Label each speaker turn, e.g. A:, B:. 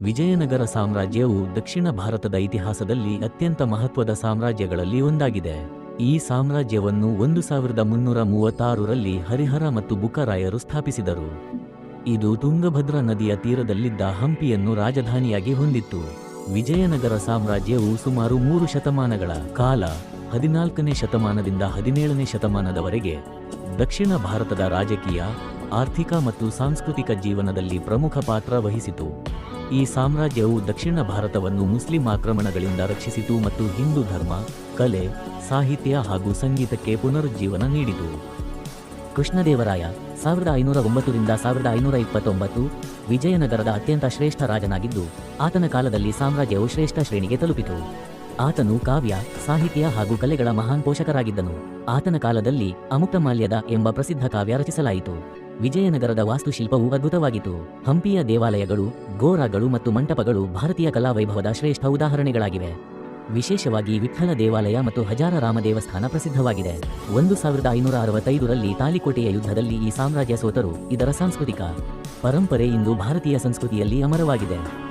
A: ವಿಜಯನಗರ ಸಾಮ್ರಾಜ್ಯವು ದಕ್ಷಿಣ ಭಾರತದ ಇತಿಹಾಸದಲ್ಲಿ ಅತ್ಯಂತ ಮಹತ್ವದ ಸಾಮ್ರಾಜ್ಯಗಳಲ್ಲಿ ಒಂದಾಗಿದೆ. ಈ ಸಾಮ್ರಾಜ್ಯವನ್ನು ಒಂದು ಸಾವಿರದ ಮುನ್ನೂರ ಮೂವತ್ತಾರರಲ್ಲಿ ಹರಿಹರ ಮತ್ತು ಬುಕರಾಯರು ಸ್ಥಾಪಿಸಿದರು. ಇದು ತುಂಗಭದ್ರಾ ನದಿಯ ತೀರದಲ್ಲಿದ್ದ ಹಂಪಿಯನ್ನು ರಾಜಧಾನಿಯಾಗಿ ಹೊಂದಿತ್ತು. ವಿಜಯನಗರ ಸಾಮ್ರಾಜ್ಯವು ಸುಮಾರು ಮೂರು ಶತಮಾನಗಳ ಕಾಲ, ಹದಿನಾಲ್ಕನೇ ಶತಮಾನದಿಂದ ಹದಿನೇಳನೇ ಶತಮಾನದವರೆಗೆ ದಕ್ಷಿಣ ಭಾರತದ ರಾಜಕೀಯ, ಆರ್ಥಿಕ ಮತ್ತು ಸಾಂಸ್ಕೃತಿಕ ಜೀವನದಲ್ಲಿ ಪ್ರಮುಖ ಪಾತ್ರ ವಹಿಸಿತು. ಈ ಸಾಮ್ರಾಜ್ಯವು ದಕ್ಷಿಣ ಭಾರತವನ್ನು ಮುಸ್ಲಿಂ ಆಕ್ರಮಣಗಳಿಂದ ರಕ್ಷಿಸಿತು ಮತ್ತು ಹಿಂದೂ ಧರ್ಮ, ಕಲೆ, ಸಾಹಿತ್ಯ ಹಾಗೂ ಸಂಗೀತಕ್ಕೆ ಪುನರುಜ್ಜೀವನ ನೀಡಿತು.
B: ಕೃಷ್ಣದೇವರಾಯ ಸಾವಿರದ ಐನೂರ ಒಂಬತ್ತರಿಂದ ಸಾವಿರದ ಐನೂರ ಇಪ್ಪತ್ತೊಂಬತ್ತು ವಿಜಯನಗರದ ಅತ್ಯಂತ ಶ್ರೇಷ್ಠ ರಾಜನಾಗಿದ್ದು, ಆತನ ಕಾಲದಲ್ಲಿ ಸಾಮ್ರಾಜ್ಯವು ಶ್ರೇಷ್ಠ ಶ್ರೇಣಿಗೆ ತಲುಪಿತು. ಆತನು ಕಾವ್ಯ, ಸಾಹಿತ್ಯ ಹಾಗೂ ಕಲೆಗಳ ಮಹಾನ್ ಪೋಷಕರಾಗಿದ್ದನು. ಆತನ ಕಾಲದಲ್ಲಿ ಅಮುಕ್ತಮಾಲ್ಯದ ಎಂಬ ಪ್ರಸಿದ್ಧ ಕಾವ್ಯ ರಚಿಸಲಾಯಿತು. ವಿಜಯನಗರದ ವಾಸ್ತುಶಿಲ್ಪವು ಅದ್ಭುತವಾಗಿತ್ತು. ಹಂಪಿಯ ದೇವಾಲಯಗಳು, ಗೋರಾಗಳು ಮತ್ತು ಮಂಟಪಗಳು ಭಾರತೀಯ ಕಲಾವೈಭವದ ಶ್ರೇಷ್ಠ ಉದಾಹರಣೆಗಳಾಗಿವೆ. ವಿಶೇಷವಾಗಿ ವಿಠ್ಠಲ ದೇವಾಲಯ ಮತ್ತು ಹಜಾರ ರಾಮ ದೇವಸ್ಥಾನ ಪ್ರಸಿದ್ಧವಾಗಿದೆ. ಒಂದು ಸಾವಿರದ ಐನೂರ ಅರವತ್ತೈದರಲ್ಲಿ ತಾಲಿಕೋಟೆಯ ಯುದ್ಧದಲ್ಲಿ ಈ ಸಾಮ್ರಾಜ್ಯ ಸೋತರು. ಇದರ ಸಾಂಸ್ಕೃತಿಕ ಪರಂಪರೆ ಇಂದು ಭಾರತೀಯ ಸಂಸ್ಕೃತಿಯಲ್ಲಿ ಅಮರವಾಗಿದೆ.